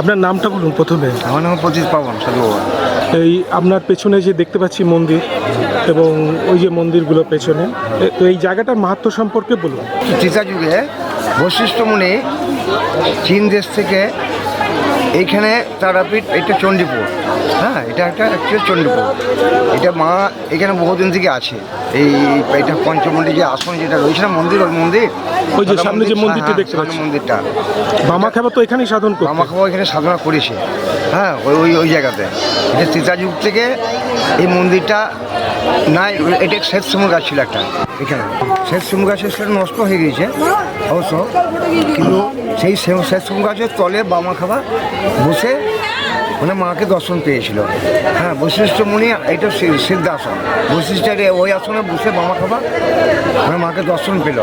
আপনার নামটা বলুন প্রথমে। আমার নাম পঁচিশ পাবন এই আপনার পেছনে যে দেখতে পাচ্ছি মন্দির এবং ওই যে মন্দিরগুলো পেছনে তো এই জায়গাটার মাহাত্ম সম্পর্কে বলুন। ত্রিতা যুগে বৈশিষ্ট্যমণি চীন দেশ থেকে এইখানে তারাপীঠ এটা চণ্ডীপুর। হ্যাঁ এটা একটা অ্যাকচুয়াল চণ্ডীপুর। এটা মা এখানে বহুদিন থেকে আছে। এই এটা পঞ্চমন্ডি যে আসন যেটা রয়েছে না মন্দির ওই মন্দির? ওই যে সামনে যে মন্দিরটা হ্যাঁ, দেখতে পাচ্ছি। মন্দিরটা। বামাখাবা তো এখানেই সাধন করে বামাখাবা এখানে সাধনা করেছে। হ্যাঁ ওই ওই ওই জায়গাতে। এটা ত্রিতা যুগ থেকে এই মন্দিরটা নাই, এটা শ্বেত সমুখ গাছ ছিল একটা, এখানে। শ্বেত সমুখ গাছের সেটা নষ্ট হয়ে গিয়েছে, অবশ্য। কিন্তু সেই শ্বেত সমুখ গাছের তলে বামা খাবার বসে মানে মাকে দর্শন পেয়েছিল। হ্যাঁ বৈশিষ্ট্য মুনি এটা সিদ্ধাসন। বৈশিষ্ট্যের ওই আসনে বসে বামা খাবার মানে মাকে দর্শন পেল।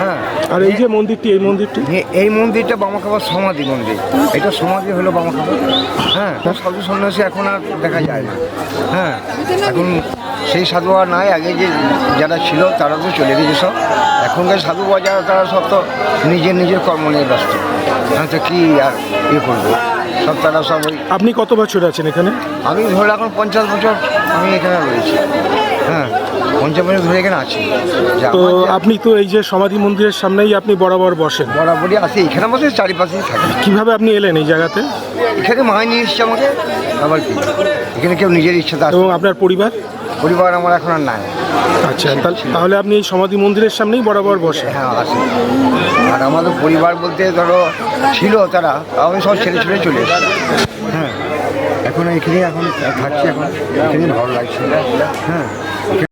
হ্যাঁ আর এই যে মন্দিরটি, এই মন্দিরটি? এই মন্দিরটা বামাখাবার সমাধি মন্দির। এটা সমাধি হলো বামাখাবার হ্যাঁ তার সাধু সন্ন্যাসী এখন আর দেখা যায় না। হ্যাঁ এখন সেই সাধু আর নাই, আগে যে যারা ছিল তারা তো চলে গেছে সব। এখনকার সাধু বা যারা তারা সব তো নিজের নিজের কর্ম নিয়ে ব্যস্ত। তো কী আর ইয়ে করবে? সব তারা সব ওই আপনি কত বছর আছেন এখানে? আমি ধরে এখন পঞ্চাশ বছর আমি এখানে রয়েছি। হ্যাঁ পঞ্চাশ বছর ধরে এখানে আছি। যা তো আমার যে- আপনি তো এই যে সমাধি মন্দিরের সামনেই আপনি বরাবর বসেন। বরাবরই আছি এখানে বসে চারিপাশেই থাকি। কীভাবে আপনি এলেন এই জায়গাতে? এখানে মায় নিয়ে এসছে আমাকে আবার কি? এখানে কেউ নিজের ইচ্ছাতে আসে এবং আপনার পরিবার? পরিবার আমার এখন আর নাই। আচ্ছা তাহলে- আপনি এই সমাধি মন্দিরের সামনেই বরাবর বসে হ্যাঁ আসে আর আমাদের পরিবার বলতে ধরো ছিল তারা আমি সব ছেলে ছেলে চলে হ্যাঁ এখন এখানে এখন থাকছি এখন এখানে ভালো লাগছে। হ্যাঁ